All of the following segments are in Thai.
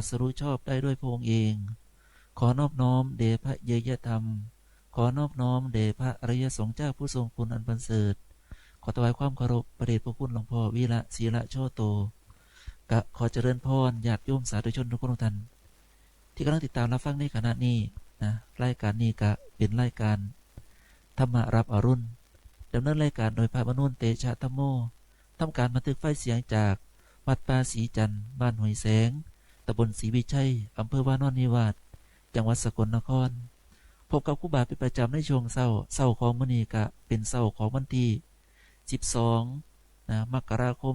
ตัสรู้ชอบได้ด้วยพระองค์เอง ขอนอบน้อมเดพระเยยธรรม ขอนอบน้อมเดพระอริยสงฆ์เจ้าผู้ทรงคุณอันประเสริฐ ขอถวายความเคารพประเดชพระคุณหลวงพ่อวีระศีระโชโตกะขอเจริญพรญาติโยมสาธุชนทุกคนทุกท่านที่กำลังติดตามรับฟังในขณะนี้นะรายการนี้กะเป็นรายการธรรมารับอรุณดำเนินรายการโดยพระมนุนเตชะธรรมโมทำการบันทึกไฟเสียงจากวัดป่าศีจันทร์บ้านห้วยแสง บลศรีวิชัย อำเภอวานอนนิวาสจังหวัดสกลนคร พบกับครูบาเป็นประจำในช่วงเศร้าเศร้าของมณีกะ เป็นเศร้าของวันที่12นะมกราคม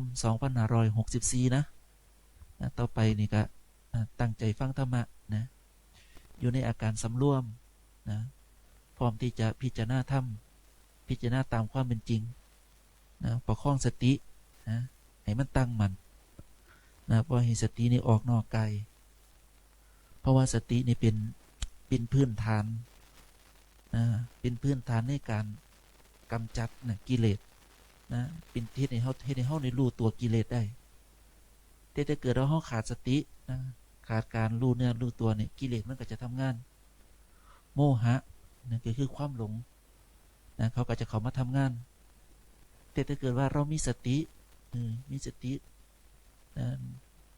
2564 นะนะต่อไปนี่ก็อ่าตั้งใจฟังธรรมะนะอยู่ในอาการสำรวมนะพร้อมที่จะพิจารณาธรรม พิจารณาตามความเป็นจริงนะประคองสตินะให้มันตั้งมันนะเพราะให้สตินี่ออกนอกกายเพราะว่าสตินี่เป็นเป็นพื้นฐานนะเป็นพื้นฐานในการกำจัดนะกิเลสนะเป็นเทศในเฮาเทศในเฮาในรู้ตัวกิเลสได้ แต่ถ้าเกิดเราเฮาขาดสตินะขาดการรู้เนื้อรู้ตัวเนี่ยกิเลสมันก็จะทำงาน โมหะนั่นก็คือความหลงนะเขาก็จะเข้ามาทำงาน แต่ถ้าเกิดว่าเรามีสติอมีสติ นะ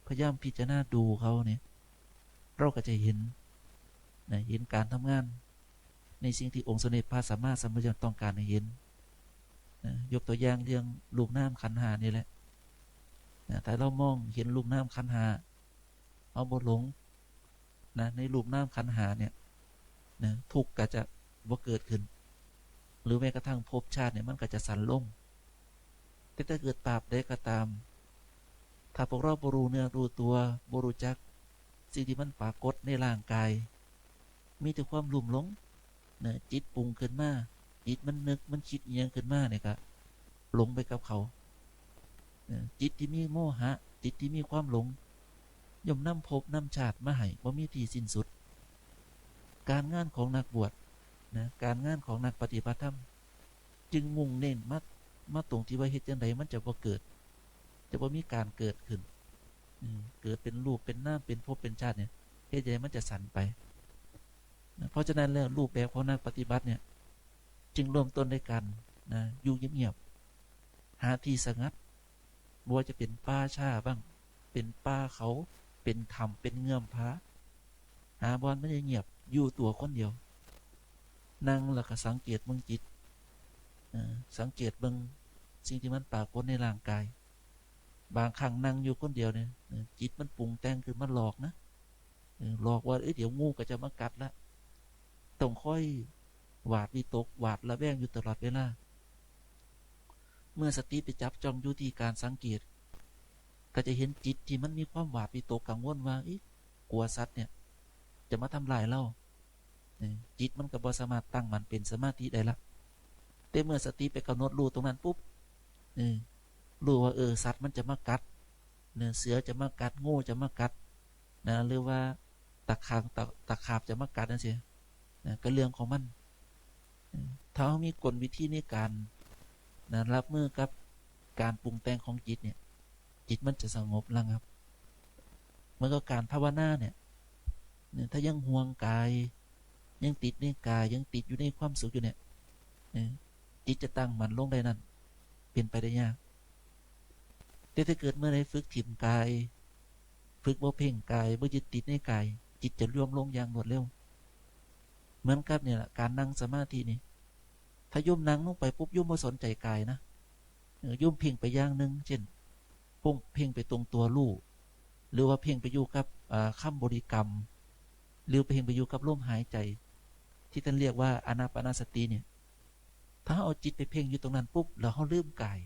พยายามพิจารณาดูเขาเนี่ยเราก็จะเห็นนะเห็นการทำงาน ในสิ่งที่องค์สมเด็จพระสัมมาสัมพุทธเจ้าต้องการให้เห็นนะยกตัวอย่างเรื่องลูกน้ำขันหานี่แหละนะแต่เรามองเห็นลูกน้ำขันหา เอาบทหลงนะในลูกน้ำขันหาเนี่ยนะทุกข์ก็จะบ่าเกิดขึ้น หรือแม้กระทั่งภพชาติเนี่ยมันก็จะสั่นลงแต่ถ้าเกิดตราบใดก็ตาม ถ้าพวกเราบรูเนื้อรู้ตัวบรูจัก สิ่งที่มันปรากฏในร่างกาย มีแต่ความลุ่มหลงนะจิตปรุงขึ้นมาจิตมันนึกมันคิดอหยังขึ้นมาเนี่ยก็หลงไปกับเขาจิตที่มีโมหะ จิตที่มีความหลงย่อมนำภพนำชาติมาให้บ่ามีที่สิ้นสุด การงานของนักบวชนะการงานของนักปฏิบัติธรรม จึงมุ่งเน้นมามาตรงที่ว่าเฮ็ดจังไดมันจะบ่เกิด จะบ่มีการเกิดขึ้นอืเกิดเป็นรูปเป็นน้ำเป็นภพเป็นชาติเนี่ยเฮ็ดจังไดมันจะสั่นไปนะเพราะฉะนั้นแล้วรูปแบบของนักปฏิบัติเนี่ยจึงเริ่มต้นด้วยกันนะอยู่เงียบๆหาที่สงัดบ่ว่าจะเป็นป่าชาบ้าง เป็นป่าเขาเป็นถ้ำเป็นเงื่อมผาหาบอนไม่ได้เงียบอยู่ตัวคนเดียว นั่งแล้วก็สังเกตเบิ่งจิตสังเกตเบิ่งสิ่งที่มันปรากฏในร่างกาย บางครั้งนั่งอยู่คนเดียวเนี่ยจิตมันปรุงแต่งคือมันหลอกนะหลอกว่าเอ้ยเดี๋ยวงูก็จะมากัดละต้องค่อยหวาดวิตกหวาดระแวงอยู่ตลอดเวลาเมื่อสติไปจับจ้องอยู่ที่การสังเกต ก็จะเห็นจิตที่มันมีความหวาดวิตกกังวลว่าเอ๊ะกลัวสัตว์เนี่ย จะมาทำลายเราจิตมันก็บ่สามารถตั้งมันเป็นสมาธิได้ละแต่เมื่อสติไปกำหนดรู้ตรงนั้นปุ๊บเออ รู้ว่าเออสัตว์มันจะมากัดเนื้อเสือจะมากัดงูจะมากัดนะหรือว่าตะขางตะตะขาบจะมากัดนั่นสินะก็เรื่องของมันเออถ้าเรามีกลวิธีในการนะรับมือกับการปรุงแต่งของจิตเนี่ย จิตมันจะสงบระงับเมื่อก็การภาวนาเนี่ยเนี่ยถ้ายังห่วงกาย ยังติดในกายยังติดอยู่ในความสุขอยู่เนี่ยเออจิตจะตั้งมันลงได้นั่นเป็นไปได้ยาก แต่ถ้าเกิดเมื่อใดฝึกถิ่มกาย ฝึกบ่เพ่งกายบ่ยึดติดในกาย จิตจะร่วมลงอย่างรวดเร็ว เหมือนกับเนี่ยแหละการนั่งสมาธินี่ ถ้าโยมนั่งลงไปปุ๊บโยมบ่สนใจกายนะเออโยมเพ่งไปอย่างหนึ่งเช่นพุ่งเพ่งไปตรงตัวลูกหรือว่าเพ่งไปอยู่กับอ่าคำบริกรรม หรือเพ่งไปอยู่กับลมหายใจ ที่ท่านเรียกว่าอนาปนาสติเนี่ย ถ้าเอาจิตไปเพ่งอยู่ตรงนั้นปุ๊บแล้วเขาลืมกาย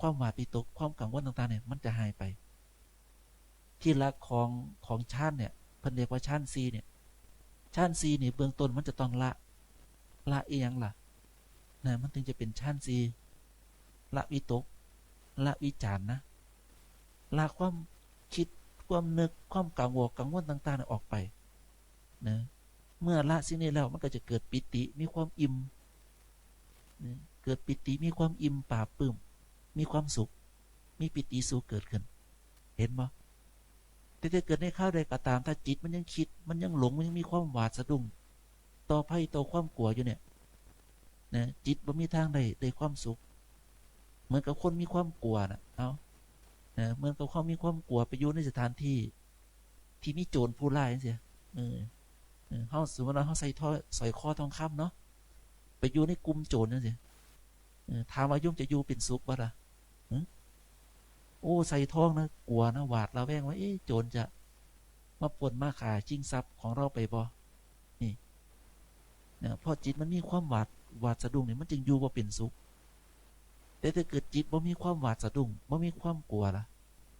ความหวาดวิตกความกังวลต่างๆเนี่ยมันจะหายไป ที่รักของของชาติเนี่ยพิ่นเรียกว่าชาติซีเนี่ยชาติซีเนี่ยเบื้องต้นมันจะต้องละละเอียงล่ะนะมันถึงจะเป็นชาติซีละวิตกละวิจารณ์นะละความคิดความนึกความกังวลกังวลต่างๆออกไปนะเมื่อละสิ่งนี้แล้วมันก็จะเกิดปิติมีความอิ่มนะเกิดปิติมีความอิ่มปราปลื้ม มีความสุข มีปิติสุขเกิดขึ้น เห็นบ่แต่แต่ถ้าเกิดในข้าวใดก็ตาม ถ้าจิตมันยังคิด มันยังหลง มันยังมีความหวาดสะดุ้ง ต่อภัยต่อความกลัวอยู่เนี่ย นะ จิตบ่มีทางใดได้ความสุข เหมือนกับคนมีความกลัวน่ะเอานะเหมือนกับเขามีความกลัวไปอยู่ในสถานที่ ที่มีโจรผู้ร้ายจังซี่เออเออเฮาสมมติว่าเฮาใส่ท่อสร้อยคอทองคำเนาะ ไปอยู่ในกลุ่มโจรจังซี่เออถามว่าโยมจะอยู่เป็นสุขบ่ล่ะ โอ้ใส่ทองนะกลัวนะหวาดระแวงว่าเอ๊ะโจรจะมาปนมาฆ่าชิงทรัพย์ของเราไปบ่นี่นะพอจิตมันมีความหวาดหวาดสะดุ้งเนี่ยมันจึงอยู่บ่เป็นสุข แต่ถ้าเกิดจิตบ่มีความหวาดสะดุ้งบ่มีความกลัวล่ะ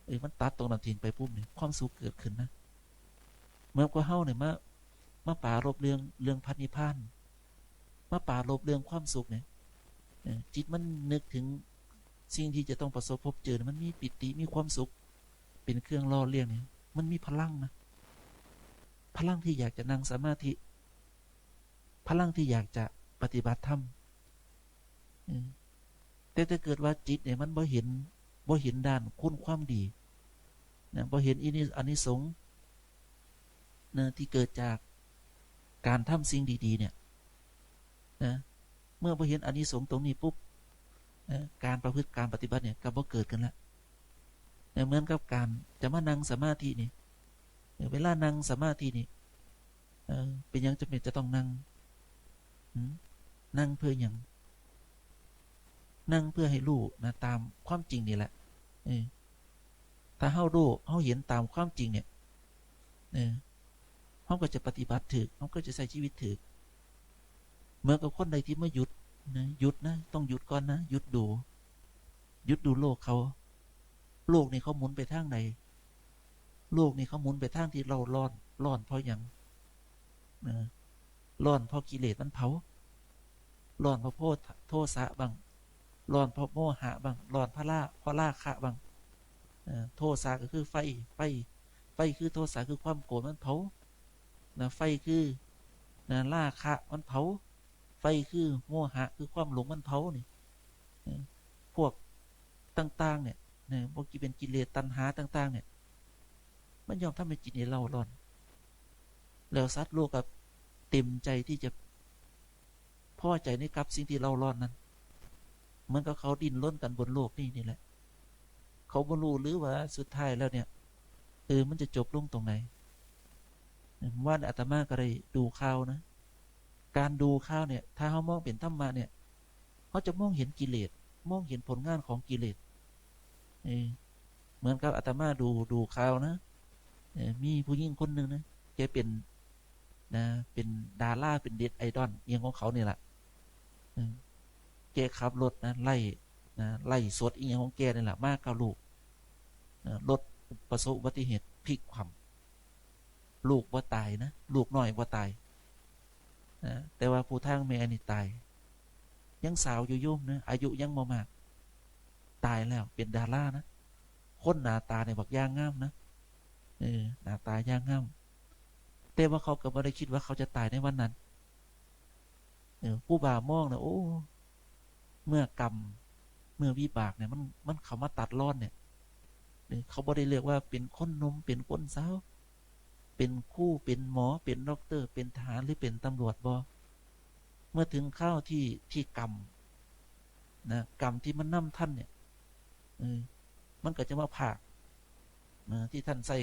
เอ้ยมันตัดตรงนั้นทิ้งไปปุ๊บเนี่ยความสุขเกิดขึ้นนะเมื่อนกับเฮาเนี่ยมามาปรารบเรื่องเรื่องพันนิพพานมาปรารบเรื่องความสุขเนี่ยจิตมันนึกถึง สิ่งที่จะต้องประสบพบเจอมันมีปิติมีความสุข เป็นเครื่องล่อเลี้ยงเนี่ยมันมีพลังนะพลังที่อยากจะนั่งสมาธิ พลังที่อยากจะปฏิบัติธรรมแต่ถ้าเกิดว่าจิตเนี่ยมันบ่เห็นบ่เห็นด้านคุณความดีนะบ่เห็นอินิอานิสงส์นะที่เกิดจากการทำสิ่งดี ๆ เนี่ยนะเมื่อบ่เห็นอานิสงส์ตรงนี้ปุ๊บ การประพฤติการปฏิบัติเนี่ยก็บ่เกิดกันละนะเหมือนกับการจะมานั่งสมาธินี่เวลานั่งสมาธินี่เป็นยังจำเป็นจะต้องนั่งนั่งเพื่อหยังนั่งเพื่อให้รู้นะตามความจริงนี่แหละถ้าเฮารู้เฮาเห็นตามความจริงเนี่ยเฮาก็จะปฏิบัติถูกเฮาก็จะใช้ชีวิตถูกเหมื่อนกับคนใดที่ไม่หยุด นะหยุดนะ ต้องหยุดก่อนนะหยุดดูหยุดดูโลกเขา โลกนี่เขาหมุนไปทางไหนโลกนี่เขาหมุนไปทางที่เราร้อนร้อนเพราะยังนะร้อนเพราะกิเลสมันเผาร้อนเพราะโพธโทสะบังร้อนเพราะโมหะบางร้อนเพราะลาเพราะลาคะบางโทสะก็คือไฟไฟไฟคือโทสะคือความโกรธมันเผานะไฟคือนะลาคะมันเผา ไฟคือโมหะคือความหลงมันเผานี่เอ่อพวกต่าง ๆ เนี่ยนะพวกที่เป็นกิเลสตัณหาต่าง ๆ เนี่ย มันยอมทำให้จิตเนี่ยเราร้อน แล้วสัตว์โลกกับเต็มใจที่จะพอใจในกับสิ่งที่เราร้อนนั้นเหมือนกับเขาดิ้นร่นกันบนโลกนี่นี่แหละ เขาบ่รู้หรือว่าสุดท้ายแล้วเนี่ยเออมันจะจบลงตรงไหนว่าอาตมาก็ได้ดูข่าวนะ การดูข่าวเนี่ย ถ้าเขามองเป็นธรรมะเนี่ยเขาจะมองเห็นกิเลสมองเห็นผลงานของกิเลสเอเหมือนกับอาตมาดูดูข่าวนะมีผู้หญิงคนหนึ่งนะแกเป็นนะเป็นดาราเป็นเด็ดไอดอลเอียงของเขาเนี่ยแหละแกขับรถนะไล่นะไล่สดอีกอย่างของแกนี่แหละมากกับลูกนะรถประสบอุบัติเหตุพลิกคว่ำลูกว่าตายนะ ลูกน้อยว่าตาย นะแต่ว่าผู้ทางแม่นี่ตาย ยังสาวอยู่โยมนะอายุยังบ่มาก ตายแล้วเป็นดารานะคนหน้าตาในบักย่างงามนะเออหน้าตาย่างงามแต่ว่าเขาก็ไม่ได้คิดว่าเขาจะตายในวันนั้นเออผู้บ่ามองนะโอ้ เมื่อกรรมเมื่อวิบากเนี่ยมันมันเขามาตัดรอนเนี่ยเขาบ่ได้เรียกว่าเป็นคนนมเป็นคนสาว เป็นคู่เป็นหมอเป็นด็อกเตอร์ เป็นทหารหรือเป็นตำรวจบอเมื่อถึงข้าวที่ที่กรรมนะกรรมที่มันนำท่านเนี่ยอมันก็จะมาผากนะที่ท่านใส่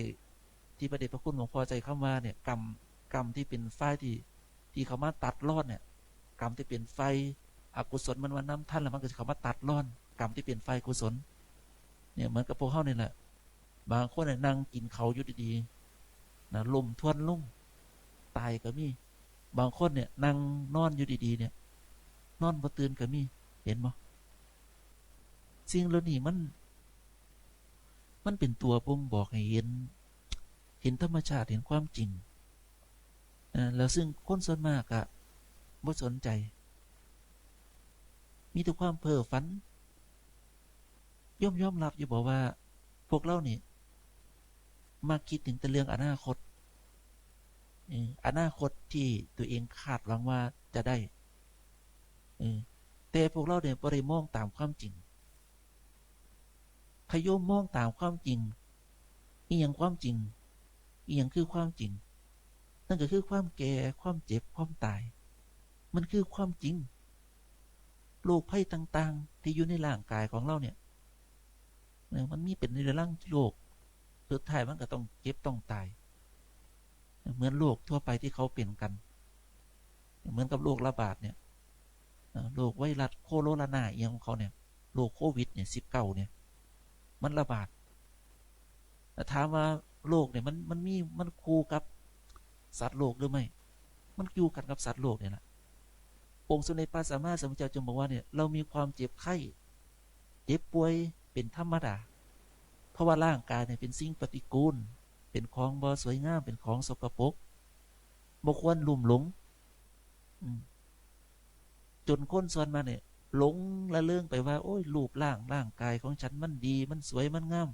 ที่ประเดชพระคุณหลวงพ่อใจเข้ามาเนี่ยกรรมกรรมที่เป็นไฟที่ที่เขามาตัดรอดเนี่ย กรรมที่เป็นไฟอกุศลมันวันน้ำท่านแล้วมันก็จะเขามาตัดร่อน กรรมที่เป็นไฟกุศล เนี่ยเหมือนกับพวกเขาเนี่ยแหละบางคนเนี่ยนั่งกินเขาอยู่ดี นะลมทวนลุ่มตายก็มี บางคนเนี่ยนั่งนอนอยู่ดีๆเนี่ย นอนบ่ตื่นก็มี เห็นบ่สิ่งเหล่านี้มัน มันเป็นตัวบ่งบอกให้เห็น เห็นธรรมชาติเห็นความจริงนะแล้วซึ่งคนส่วนมากอะบ่สนใจ มีแต่ความเพ้อฝันย่อมยอมรับอยู่บอกว่า พวกเรานี่ มาคิดถึงแต่เรื่องอนาคตอนาคตที่ตัวเองคาดหวังว่าจะได้แต่พวกเราเนี่ยบ่ได้มองตามความจริงถ้าโยมมองตามความจริงนี่ยังความจริงอีหยังคือความจริง นั่นก็คือความแก่ความเจ็บความตาย มันคือความจริงโรคภัยต่าง ๆ ที่อยู่ในร่างกายของเราเนี่ยมันมีเป็นในเรื่องโรค สุดท้ายมันก็ต้องเจ็บต้องตาย เหมือนโรคทั่วไปที่เขาเป็นกัน เหมือนกับโรคระบาดเนี่ยโรคไวรัสโคโรนาเอียงของเขาเนี่ยโรคโควิดเนี่ยสิบเก้าเนี่ย มันระบาดแต่ถามว่าโรคเนี่ยมันมันมีมันคู่กับสัตว์โลกหรือไม่ มันอยู่กันกับสัตว์โลกเนี่ยแหละองค์สมเด็จพระสัมมาสัมพุทธเจ้าจึงบอกว่าเนี่ยเรามีความเจ็บไข้ เจ็บป่วยเป็นธรรมดา เพราะว่าร่างกายเนี่ยเป็นสิ่งปฏิกูล เป็นของบ่สวยงาม เป็นของสกปรกบ่ควรลุ่มหลงจนคนส่วนมาเนี่ยหลงละเรื่องไปว่า โอ้ยรูปร่างร่างกายของฉันมันดีมันสวยมันงาม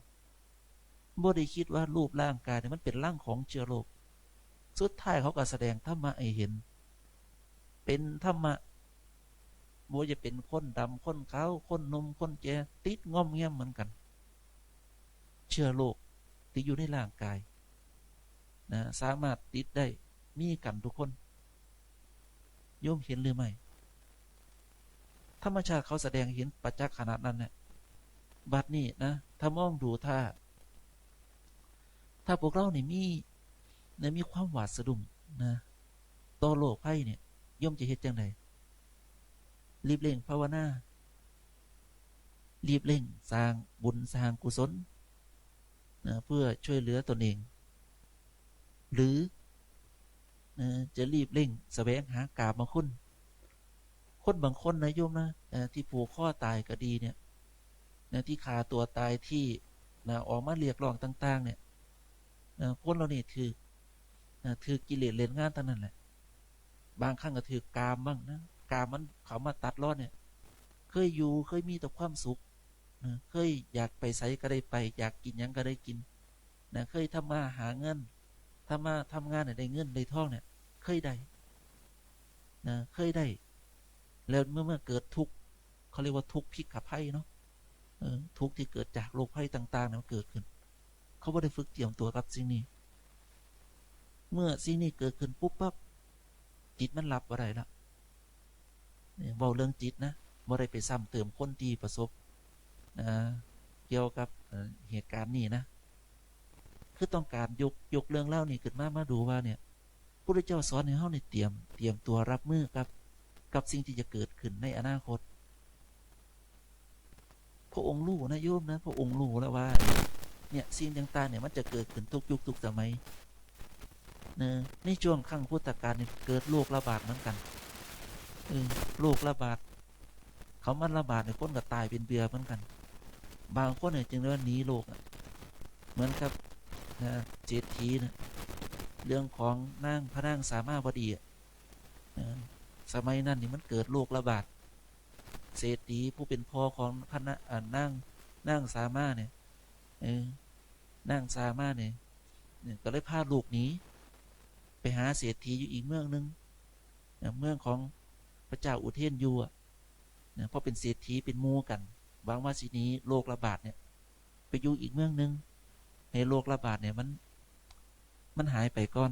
บ่ได้คิดว่ารูปร่างกายเนี่ยมันเป็นร่างของเชื้อโรคสุดท้ายเขาก็แสดงธรรมะให้เห็น เป็นธรรมะบ่จะเป็นคนดำคนขาวคนหนมคนแก่ติดง่อมแง้มเหมือนกัน เชื้อโรคที่อยู่ในร่างกายนะสามารถติดได้มีกันทุกคนโยมเห็นหรือไม่ธรรมชาติเขาแสดงเห็นประจักษ์ขนาดนั้นเนี่ยบัดนี้นะถ้ามองดูถ้า ถ้าพวกเราเนี่ยมีเนี่ยมีความหวาดสะดุ้งนะต่อโลกภัยเนี่ยย่อมจะเฮ็ดจังไดรีบเร่งภาวนารีบเร่งสร้างบุญสร้างกุศล นะเพื่อช่วยเหลือตนเอง หรือนะจะรีบเร่งแสวงหากาบมาคุณคนบางคนนะโยมนะที่ผูกข้อตายก็ดีเนี่ยนะที่ขาตัวตายที่นะออกมาเรียกร้องต่าง ๆ เนี่ยนะคนเรานี่ถือนะถือกิเลสเล่นงานทั้งนั้นแหละ บางครั้งก็ถือกามบ้างนะกามมันเขามาตัดรอดเนี่ย เคยอยู่เคยมีแต่ความสุข เคยอยากไปไสก็ได้ไป อยากกินยังก็ได้กินนะเคยทำมาหาเงินทำมาทำงานเนี่ยได้เงินได้ทองเนี่ย เคยได้นะเคยได้ แล้วเมื่อเมื่อเกิดทุกข์เขาเรียกว่าทุกข์พิกภัยเนาะทุกข์ที่เกิดจากโรคภัยต่างๆเนี่ยมันเกิดขึ้น เขาไม่ได้ฝึกเตรียมตัวกับสิ่งนี้ เมื่อสิ่งนี้เกิดขึ้นปุ๊บปั๊บจิตมันหลับอะไรละเนี่ยเบาเรื่องจิตนะบ่ได้ไปซ้ำเติมคนที่ประสบ เกี่ยวกับเหตุการณ์นี้นะ คือต้องการยกยกเรื่องเล่านี่ขึ้นมามาดูว่าเนี่ยพระเจ้าสอนให้เฮาเนี่ยเตรียมเตรียมตัวรับมือกับกับสิ่งที่จะเกิดขึ้นในอนาคต พระองค์รู้นะโยมนะพระองค์รู้แล้วว่า เนี่ยสิ่งต่างๆเนี่ยมันจะเกิดขึ้นทุกยุคทุกสมัยเนะในช่วงครั้งพุทธกาลเนี่ยเกิดโรคระบาดเหมือนกันอโรคระบาด เขามันระบาดในยคนก็ตายเป็นเบือเหมือนกัน บางคนเนี่ยจึงเรียกว่าหนีโรคอะเหมือนกับนะเจดทีนะเรื่องของนั่งพระนั่งสามารถบดีนะสมัยนั้นนี่มันเกิดโรคระบาดเศรษฐีผู้เป็นพ่อของพระนั่งนั่งสามารถเนี่ยเออนั่งสามารถเนี่ยเนี่ยก็เลยพาลูกหนีไปหาเศรษฐีอยู่อีกเมืองหนึงเนี่ยเมืองของพระเจ้าอุเทนยูอะเนี่ยเพราะเป็นเศรษฐีเป็นมูกัน หวังว่าสินี้โรคระบาดเนี่ย ไปอยู่อีกเมืองหนึงให้โรคระบาดเนี่ยมัน มันหายไปก่อน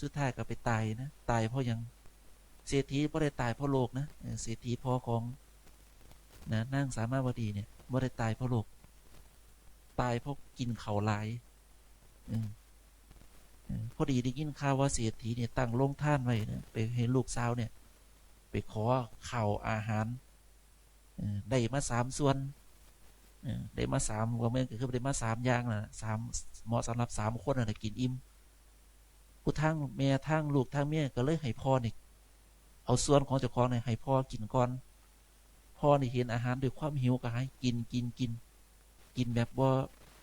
สุดท้ายก็ไปตายนะ ตายเพราะยังเศรษฐีบ่ได้ตายเพราะโรคนะเศรษฐีพ่อของนะนางสามารถวดีเนี่ยบ่ได้ตายเพราะโรคตายเพราะกินเข้าลายพอดีได้ยินข่าวว่าเศรษฐีเนี่ยตั้งโรงท่านไว้นะไปให้ลูกสาวเนี่ย ไปขอข้าวอาหารได้มาสามส่วนได้มาสามว่าแม่นก็คือได้มาสามอย่างนะสามเหมาะสำหรับสามคนนะกินอิ่มผู้ทั้งแม่ทั้งลูกทั้งเมียก็เลยให้พ่อนี่เอาส่วนของเจ้าของเนี่ยให้พ่อกินก่อนพ่อนี่เห็นอาหารด้วยความหิวก็ให้กินกินกิน กินแบบบ่า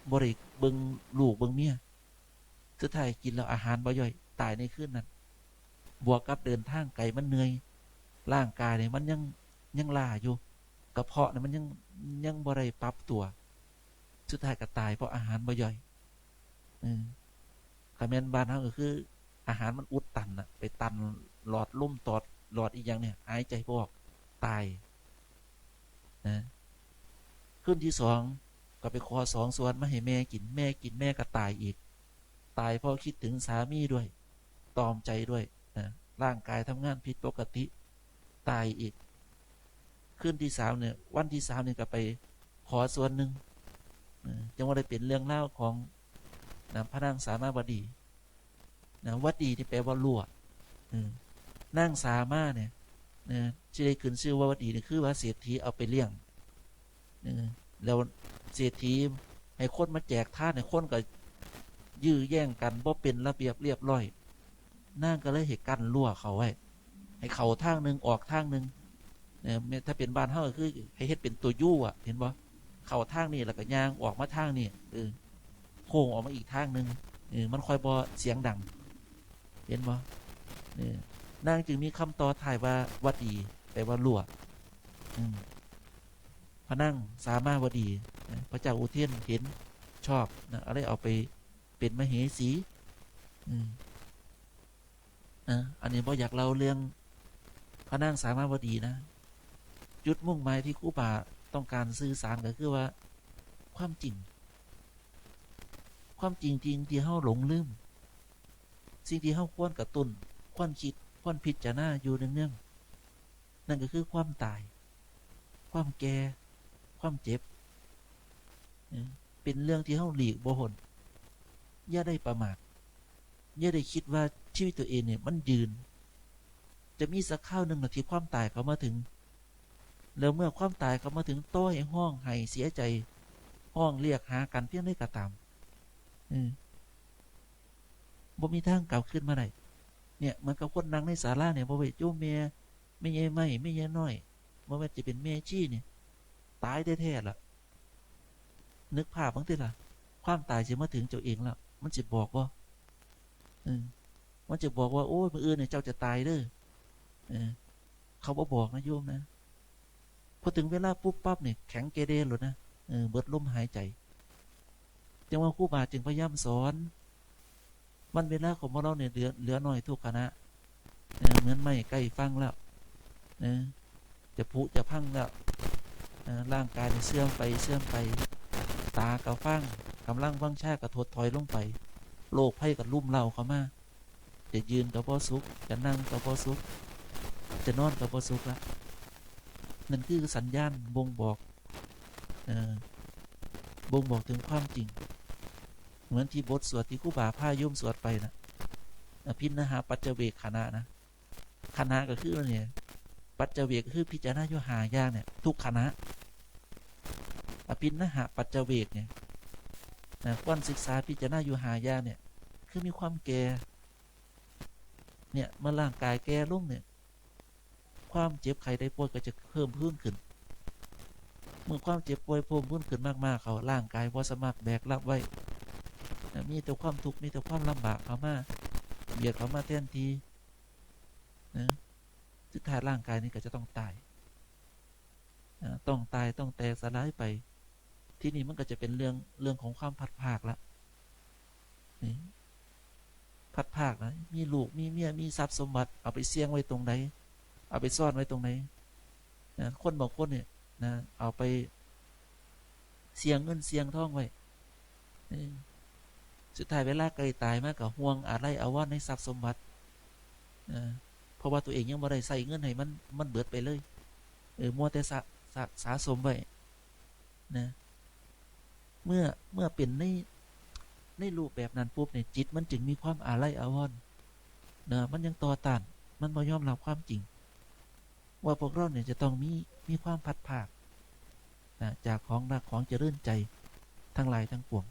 บ่ได้เบิ่งลูกเบิงเมียสุดท้ายกินแล้วอาหารบ่ย่อยตายในคืนนั้นบวกกับเดินทางไกลมันเหนื่อย ร่างกายเนี่ยมันยังยังล้าอยู่ กระเพาะเนี่ยมันยังยังบ่ได้ปรับตัวสุดท้ายก็ตายเพราะอาหารบ่ย่อยคาเมนบ้านเขาก็คือ อาหารมันอุดตันอะไปตันหลอดลุ่มตอดหลอดอีกอย่างเนี่ยหายใจบออกตายนะขึ้นที่สองก็ไปขอสองส่วนมาให้แม่กินแม่กินแม่ก็ตายอีก ตายเพราะคิดถึงสามีด้วย ตอมใจด้วยนะร่างกายทำงานผิดปกติ ตายอีกขึ้นที่สามเนี่ยวันที่สามเนี่ยก็ไปขอส่วนหนึ่งจังว่าได้เป็นเรื่องเล่าของนะพระนางสามารถวดีนะวัดดีที่แปลว่าลั่วนั่งสามาเนี่ยนะที่ได้ขึ้นชื่อว่าวัดดีนี่คือว่าเศรษฐีเอาไปเลี้ยงเออแล้วเศรษฐีให้คนมาแจกท่านให้คนก็ยื้อแย่งกันบ่เป็นระเบียบเรียบร้อยนั่งก็เลยเหตุกันรั่วเขาไว้ ให้เข่าทางหนึ่งออกทางหนึ่งเนี่ยถ้าเป็นบ้านเฮาคือ ให้เฮ็ดเป็นตัวยู่อะ เห็นบ่เข่าทางนี้แล้วก็ยางออกมาทางนี้เออโค้งออกมาอีกทางหนึ่งเออมันค่อยบ่เสียงดัง เห็นบ่เนี่ยนางจึงมีคำต่อท้ายว่าวัดดีแปลว่ารั่วอืมพระนั่งสามารถวดี พระเจ้าอุเทนเห็นชอบนะอะไรเอาไปเป็นมเหสี อืมอะอันนี้บ่อยากเล่าเรื่อง พระนางสามารถวดีนะ จุดมุ่งหมายที่ครูบาต้องการสื่อสารก็คือว่า ความจริง ความจริงจริงที่เฮาหลงลืม สิ่งที่เฮาควรกระตุนควรคิดควรพิจารณาอยู่เนื่องๆนั่นก็คือความตาย ความแก่ ความเจ็บเออเป็นเรื่องที่เฮาหลีกบ่หนอย่าได้ประมาทอย่าได้คิดว่าชีวิตตัวเองเนี่ยมันยืน จะมีสักข้าวหนึ่งนะที่ความตายเขามาถึง แล้วเมื่อความตายเขามาถึงโต้ให้ห้องให้เสียใจห้องเรียกหากันเพียงได้กระตามบ่มีทางกลับขึ้นมาได้เนี่ยมันกับคนนั่งในศาลาเนี่ยบ่ไปโยมเมียไม่ใหญ่ไม่ไม่ใหญ่น้อยบ่ว่าจะเป็นเมชี่เนี่ยตายแท้ๆล่ะนึกภาพบ้างทีล่ะ ความตายจะมาถึงเจ้าเองแล้วมันจะบอกว่ามันจะบอกว่าโอ้ยมืออื่นเนี่ยเจ้าจะตายเด้อ เออเขาบ่บอกนะโยมนะพอถึงเวลาปุ๊บปั๊บเนี่ยแข็งเกเรเลยนะเออเบิดลมหายใจจังว่าครูบาจึงพยายามสอนมันเวลาของเราเนี่ยเหลือเหลือหน่อยทุกคณะเหมือนไม่ใกล้ฟังแล้วเออจะผุจะพังแล้วร่างกายเสื่อมไปเสื่อมไป ตากับฟังกำลังวังชากระถดถอยลงไป โลกไพ่กับลุ่มเราเข้ามา จะยืนกับพ่สุขจะนั่งกับพ่สุข จะนอนกับพ่สุขละนั่นคือสัญญาณบ่งบอกอบ่งบอกถึงความจริง เหมือนที่บทสวดที่ครูบาผ้ายุ่มสวดไปนะอภินนหาปัจเจเวกขณะนะคณะก็คือเนี่ยปัจเจเวกคือพิจารณาโยหายางเนี่ย ทุกคณะอภินนหาปัจเจเวกเนี่ยนะก้อนศึกษาพิจารณาโยหายางเนี่ย คือมีความแก่เนี่ยเมื่อร่างกายแก่ลงเนี่ย ความเจ็บไข้ได้ป่วยก็จะเพิ่มพื้นขึ้น เมื่อความเจ็บป่วยเพิ่มพื้นขึ้นมากๆ เขาร่างกายว่าสามารแบกรับไว้มีแต่ความทุกข์มีแต่ความลำบากเขามาเบียดเขามาแทนทีนะสุดท้ายร่างกายนี้ก็จะต้องตายต้องตายต้องแตกสลายไป ที่นี่มันก็จะเป็นเรื่องเรื่องของความพัดภาคละนี่พัดภาคนะมีลูกมีเมียมีทรัพย์สมบัติเอาไปเสี่ยงไว้ตรงไหน เอาไปซ่อนไว้ตรงไหนนะคนบางคนเนี่ยนะเอาไป เสี่ยงเงินเสี่ยงทองไว้สุดท้ายเวลาไกลตายมากกับห่วงอะไรเอาว่าในทรัพย์สมบัตินะเพราะว่าตัวเองยังบ่ได้ใส่เงินให้มันมันเบิดไปเลยเออมัวแต่สะสะสะสมไว้นะเมื่อเมื่อเป็นในในรูปแบบนั้นปุ๊บเนี่ยจิตมันจึงมีความอาลัยอาวรณ์นะมันยังต่อต้านมันบ่ยอมรับความจริง ว่าพวกเราเนี่ยจะต้องมีมีความพัดภาคนะจากของรักของเจริญใจทั้งหลายทั้งปวง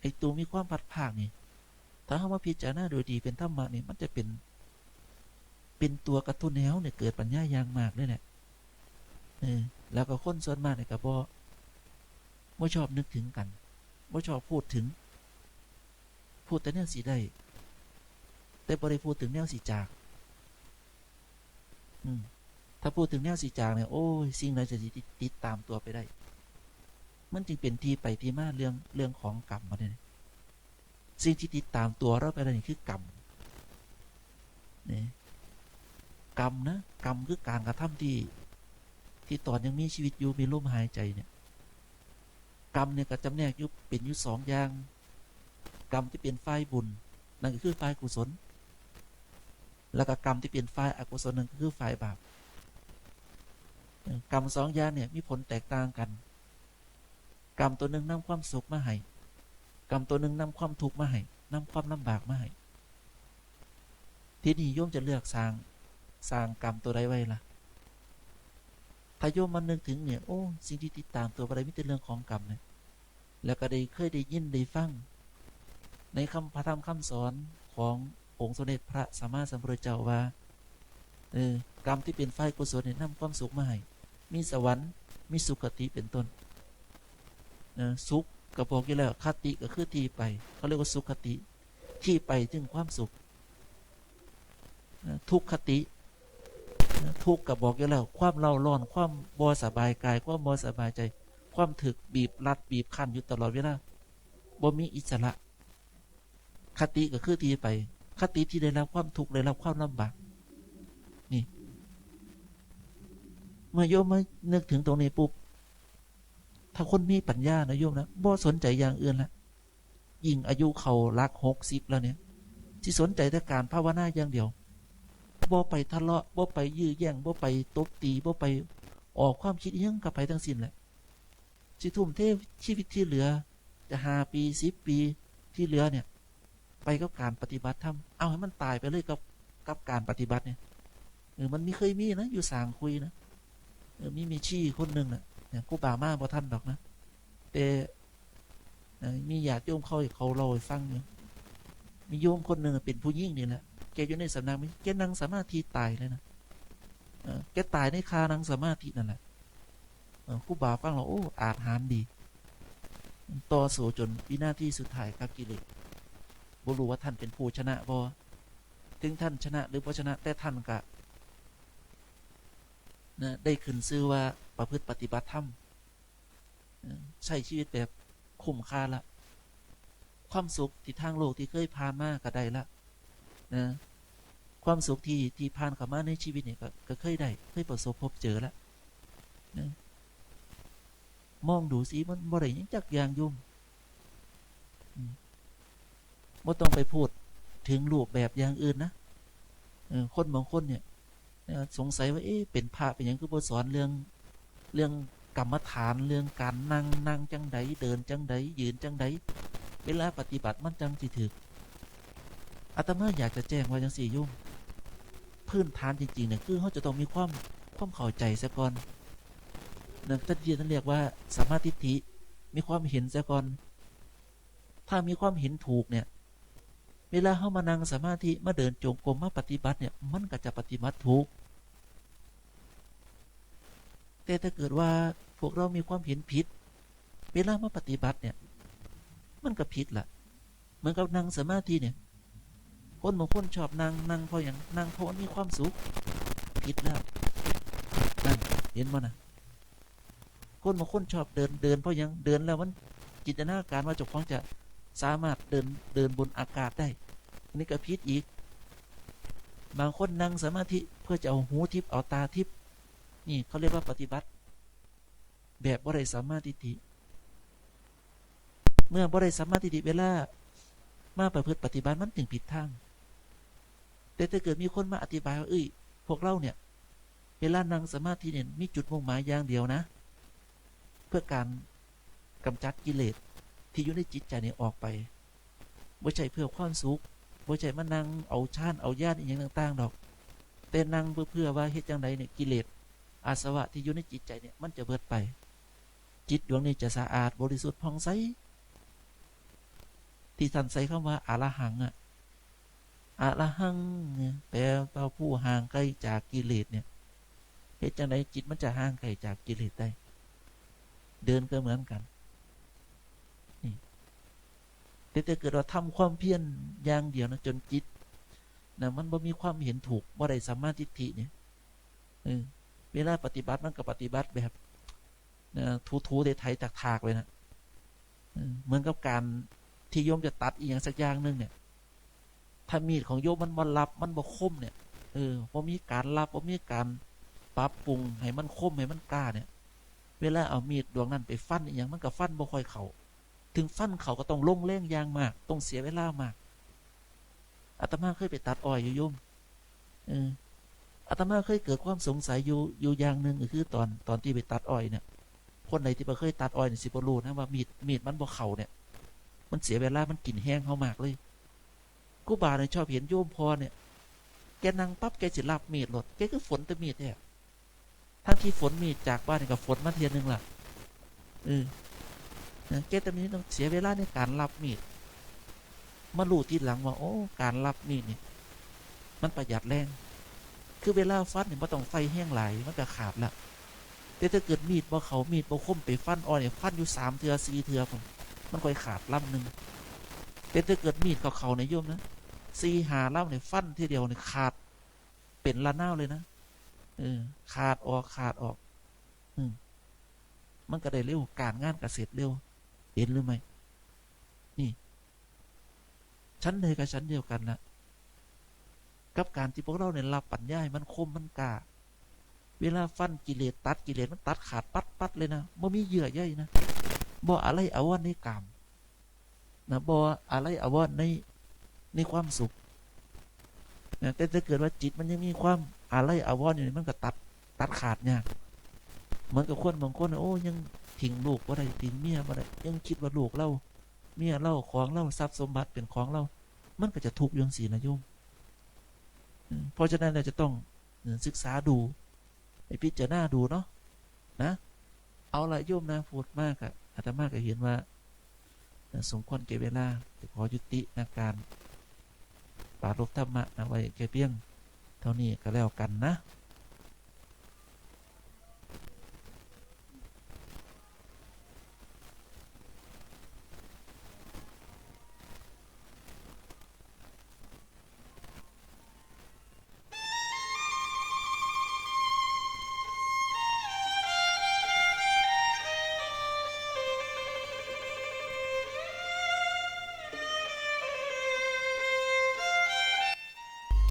ไอตัวมีความพัดภาคนี่ถ้าเขามาพิจารณาโดยดีเป็นธรรมะนี่มันจะเป็น เป็นตัวกระตุ้นแนวเนี่ยเกิดปัญญาอย่างมากเลยแหละเออแล้วก็คนส่วนมากเนี่ยก็บ่บ่ชอบนึกถึงกันบ่ชอบพูดถึง พูดแต่แนวสีได้ แต่บ่ได้พูดถึงแนวสีจาก ถ้าพูดถึงแนวสีจางเนี่ยโอ้ยสิ่งใดจะติดติดตามตัวไปได้ มันจึงเป็นที่ไปที่มาเรื่องเรื่องของกรรมมาเนี่ยสิ่งที่ติดตามตัวเราไปได้นี่คือกรรมนี่กรรมนะกรรมคือการกระทำที่ ที่ตอนยังมีชีวิตอยู่มีลมหายใจเนี่ย กรรมเนี่ยก็จำแนกยู่เป็นยู่สองอย่าง กรรมที่เป็นฝ่ายบุญ นั่นก็คือฝ่ายกุศล แล้วก็กรรมที่เป็นฝ่ายอกุศลนั่นก็คือฝ่ายบาปกรรมสองอย่างเนี่ยมีผลแตกต่างกัน กรรมตัวหนึ่งนำความสุขมาให้กรรมตัวหนึ่งนำความทุกข์มาให้นำความลำบากมาให้ที่นี่โยมจะเลือกสร้างสร้างกรรมตัวใดไว้ล่ะถ้าโยมมันนึกถึงเนี่ยโอ้สิ่งที่ติดตามตัวอะไรมิแต่เรื่องของกรรมเนี่ยแล้วก็ได้เคยได้ยินได้ฟังในคำพระธรรมคำสอนของ องค์สมเด็จพระสัมมาสัมพุทธเจ้าว่าเออกรรมที่เป็นฝ่ายกุศลเนี่ยนำความสุขมาให้มีสวรรค์มีสุคติเป็นต้นเออสุขก็บอกอยู่แล้วคติก็คือที่ไปเขาเรียกว่าสุขติที่ไปถึงความสุขทุกขติ ทุกข์ก็บอกอยู่แล้ว ความเล่าร้อน ความบ่สบายกาย ความบ่สบายใจ ความถึกบีบรัดบีบคั้นอยู่ตลอดเวลาบ่มีอิสระ คติก็คือที่ไป คติที่ได้รับความทุกข์ได้รับความลำบากนี่เมื่อโยมมานึกถึงตรงนี้ปุ๊บถ้าคนมีปัญญานะโยมนะบ่สนใจอย่างอื่นละยิ่งอายุเขารักหกสิบแล้วเนี่ย ที่สนใจแต่การภาวนาอย่างเดียวบ่ไปทะเลาะบ่ไปยื้อแย่งบ่ไปตบตีบ่ไปออกความคิดยังกับไปทั้งสิ้นแหละสิทุ่มเทชีวิตที่เหลือ จะหาปีสิบปีที่เหลือเนี่ย ไปกับการปฏิบัติธรรมเอาให้มันตายไปเลยกับกับการปฏิบัติเนี่ยเออมันมีเคยมีนะอยู่สางคุยนะเออมีมีชี้คนหนึ่งนะเนี่ยกูบามาบ่ท่านดอกนะแต่เอ่อมีญาติโยมเขาเขาเล่าให้ฟังอยู่มีโยมคนหนึ่งเป็นผู้ยิ่งนี่แหละแกอยู่ในสำนักนี้แกนั่งสมาธิตายเลยนะเอแกตายในคานั่งสมาธินั่นแหละครูบาฟังเราโอ้อาจหารดี ต่อสู้จนวินาทีสุดท้ายครับกิเลส บ่รู้ว่าท่านเป็นผู้ชนะบ่ถึงท่านชนะหรือบ่ชนะแต่ท่านก็นะได้ขึ้นชื่อว่าประพฤติปฏิบัติธรรมใช้ชีวิตแบบคุ้มค่าละ ความสุขที่ทางโลกที่เคยผ่านมาก็ได้ละนะความสุขที่ที่ผ่านเข้ามาในชีวิตเนี่ยก็ก็เคยได้เคยประสบพบเจอแล้วนะมองดูสิมันบ่ได้ยังจักอย่างยุ่ม อืมบ่ต้องไปพูดถึงรูปแบบอย่างอื่นนะคนบางคนเนี่ยสงสัยว่าเอ๊ะเป็นพระเป็นหยังคือบ่สอนเรื่องเรื่องกรรมฐานเรื่องการนั่งนั่งจังใดเดินจังใดยืนจังใดเวลาปฏิบัติมันจังสิถึกอาตมาอยากจะแจ้งว่าจังสี่ยุ่มพื้นฐานจริงๆเนี่ยคือเขาจะต้องมีความความเข้าใจซะก่อนนั่นท่านที่ท่านเรียกว่าสมมาธิฏฐิมีความเห็นซะก่อน ถ้ามีความเห็นถูกเนี่ย เวลาเข้ามานั่งสมาธิมาเดินจงกรมมาปฏิบัติเนี่ยมันก็จะปฏิบัติถูกแต่ถ้าเกิดว่าพวกเรามีความเห็นผิด เวลามาปฏิบัติเนี่ย มันก็ผิดละเหมือนกับนั่งสมาธิเนี่ย คนบางคนชอบนั่งนั่งเพราะอย่างนั่งเพราะมีความสุขผิดแล้วนั่นเห็นมั้นะคนบางคนชอบเดินเดินเพราะอย่างเดินแล้วมันจินตนาการว่าเจ้าของจะ สามารถเดินเดินบนอากาศได้ อันนี้ก็ผิดอีก บางคนนั่งสมาธิเพื่อจะเอาหูทิพย์เอาตาทิพย์นี่เขาเรียกว่าปฏิบัติ แบบบริสัมมาทิฏฐิเมื่อบริสัมมาทิฏฐิเวลามาประพฤติปฏิบัติมันถึงผิดทาง แต่ถ้าเกิดมีคนมาอธิบายว่าเอ้ย พวกเราเนี่ย เวลานั่งสมาธิเนี่ยมีจุดมุ่งหมายอย่างเดียวนะ เพื่อการกำจัดกิเลส ที่อยู่ในจิตใจเนี่ยออกไปบ่ใช่เพื่อความสุขบ่ใช่มานั่งเอาชาติเอาญาติอย่างต่างๆดอก แต่นั่งเพื่อเพื่อว่าเฮ็ดจังใดเนี่ยกิเลสอาสวะที่อยู่ในจิตใจเนี่ยมันจะเบิดไป จิตดวงนี้จะสะอาดบริสุทธิ์ผ่องใสที่ท่านใส่คำว่าอาละหังอะอาละหังเนี่ยแปลว่าผู้ห่างไกลจากกิเลสเนี่ยเหตุจังไดจิตมันจะห่างไกลจากกิเลสได้ เดินก็เหมือนกัน แต่ถ้าเกิดเราทำความเพียรอย่างเดียวนะจนจิตนะมันบ่มีความเห็นถูกบ่ได้สัมมาทิฏฐิเนี่ยเออเวลาปฏิบัติมันก็ปฏิบัติแบบนะทูๆไทยๆถากเลยนะเหมือนกับการที่โยมจะตัดอีกอย่างสักอย่างหนึ่งเนี่ยถ้ามีดของโยมมันบ่รับมันบ่คมเนี่ยเออพอมีการรับพอมีการปรับปรุงให้มันคมให้มันกล้าเนี่ย เวลาเอามีดดวงนั้นไปฟันอหย่างมันก็ฟันบ่ค่อยเข่า ถึงฟันเขาก็ต้องลงแรงยางมากต้องเสียเวลามากอาตมาเคยไปตัดอ้อยอยู่ยมเอออาตมาเคยเกิดความสงสัยอยู่อยู่อย่างหนึ่งก็คือตอนตอนที่ไปตัดอ้อยเนี่ยคนไหนที่บ่เคยตัดอ้อยเนี่ยสิบรู้นะว่ามีดมีดมันบ่เข้าเนี่ย มันเสียเวลามันกลิ่นแห้งเฮามากเลยกูบาเนี่ยชอบเห็นโยมพอเนี่ย แกนั่งปั๊บแกสิรับมีดหลดแกก็ฝนแต่มีดเนี่ยทั้งที่ฝนมีดจากบ้านกับฝนมาเทียนหนึ่งล่ะเออ นะแกแต่นี้ต้องเสียเวลาในการรับมีดมารู้ทีหลังว่าโอ้การรับมีดนี่มันประหยัดแรง คือเวลาฟันเนี่ยมันต้องไฟแห้งไหลมันก็ขาดละแต่ถ้าเกิดมีดบ่เขามีดบ่คมไปฟันอ่อนเนี่ยฟันอยู่สามเทือสี่เทือผมมันค่อยขาดลำหนึ่งแต่ถ้าเกิดมีดเขาเขาในยโยมนะสี่หาลำเนี่ยฟันทีเดียวเนี่ยขาด เป็นละนาวเลยนะเออขาดออกขาดออก อืมมันก็ได้เร็วการงานกเกษตรเร็ว เห็นหรือไม่นี่ ชั้นใดกับชั้นเดียวกันละกับการที่พวกเราเนี่ยรับปัญญาให้มันคมมันกาเวลาฟันกิเลสตัดกิเลสมันตัดขาดปัดปัดเลยนะบ่มีเหยื่อใยนะบ่อะไรอาวรณ์ในกามนะบ่อะไรอาวรณ์ในในความสุขนะแต่ถ้าเกิดว่าจิตมันยังมีความอะไรอาวรณ์อยู่มันก็ตัดตัดขาดยาก เหมือนกับคนบางคนนะโอ้ยังทิ้งลูกบ่าได้ทิ้งเมียบ่ได้ยังคิดว่าลูกเราเมียเราของเราทรัพย์สมบัติเป็นของเรา มันก็จะทุกข์ยังสีนะโยมอืมเพราะฉะนั้นเราจะต้องศึกษาดูไปพิจารณาดูเนาะนะ เอาละโยมนะพูดมากอะอาตมาก็เห็นว่าสมควรเก็บเวลาจะขอยุตินะการปารบธรรมะนะไว้แค่เพียง เท่านี้ก็แล้วกันนะ